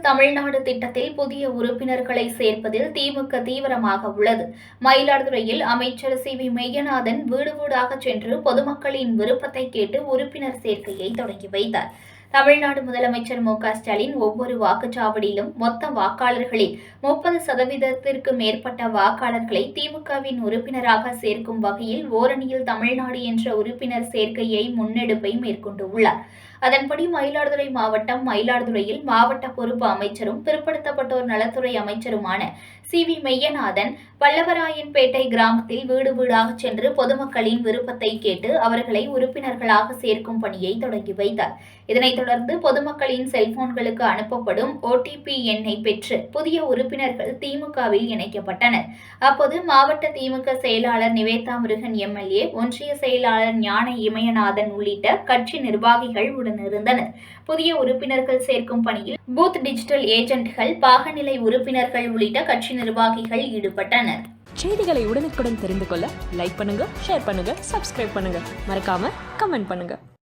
தமிழ்நாடு திட்டத்தில் புதிய உறுப்பினர்களை சேர்ப்பதில் திமுக தீவிரமாக உள்ளது. மயிலாடுதுறையில் அமைச்சர் சி. வி. மெய்யநாதன் வீடு வீடாக சென்று பொதுமக்களின் விருப்பத்தை கேட்டு உறுப்பினர் சேர்க்கையை தொடங்கி வைத்தார். தமிழ்நாடு முதலமைச்சர் மு க ஸ்டாலின் ஒவ்வொரு வாக்குச்சாவடியிலும் மொத்த வாக்காளர்களில் முப்பது சதவீதத்திற்கு மேற்பட்ட வாக்காளர்களை திமுகவின் உறுப்பினராக சேர்க்கும் வகையில் ஓரணியில் தமிழ்நாடு என்ற உறுப்பினர் சேர்க்கையை முன்னெடுப்பை மேற்கொண்டுள்ளார். அதன்படி மயிலாடுதுறை மாவட்டம் மயிலாடுதுறையில் மாவட்ட பொறுப்பு அமைச்சரும் பிற்படுத்தப்பட்டோர் நலத்துறை அமைச்சருமான சி வி மெய்யநாதன் பல்லவராயன்பேட்டை கிராமத்தில் வீடு வீடாக சென்று பொதுமக்களின் விருப்பத்தை கேட்டு அவர்களை உறுப்பினர்களாக சேர்க்கும் பணியை தொடங்கி வைத்தார். இதனைத் தொடர்ந்து பொதுமக்களின் செல்போன்களுக்கு அனுப்பப்படும் ஓடிபி எண்ணை பெற்று புதிய உறுப்பினர்கள் திமுகவில் இணைக்கப்பட்டனர். அப்போது மாவட்ட திமுக செயலாளர் நிவேதா முருகன் எம்எல்ஏ ஒன்றிய செயலாளர் ஞான இமயநாதன் உள்ளிட்ட கட்சி நிர்வாகிகள் உடனிருந்தனர் புதிய உறுப்பினர்கள் சேர்க்கும் பணியில் பூத் டிஜிட்டல் ஏஜென்ட்கள் பாகநிலை உறுப்பினர்கள் உள்ளிட்ட கட்சி நிர்வாகிகள் ஈடுபட்டனர். செய்திகளை உடனுக்குடன் தெரிந்து கொள்ள லைக் பண்ணுங்க ஷேர் பண்ணுங்க சப்ஸ்கிரைப் பண்ணுங்க. மறக்காம கமெண்ட் பண்ணுங்க.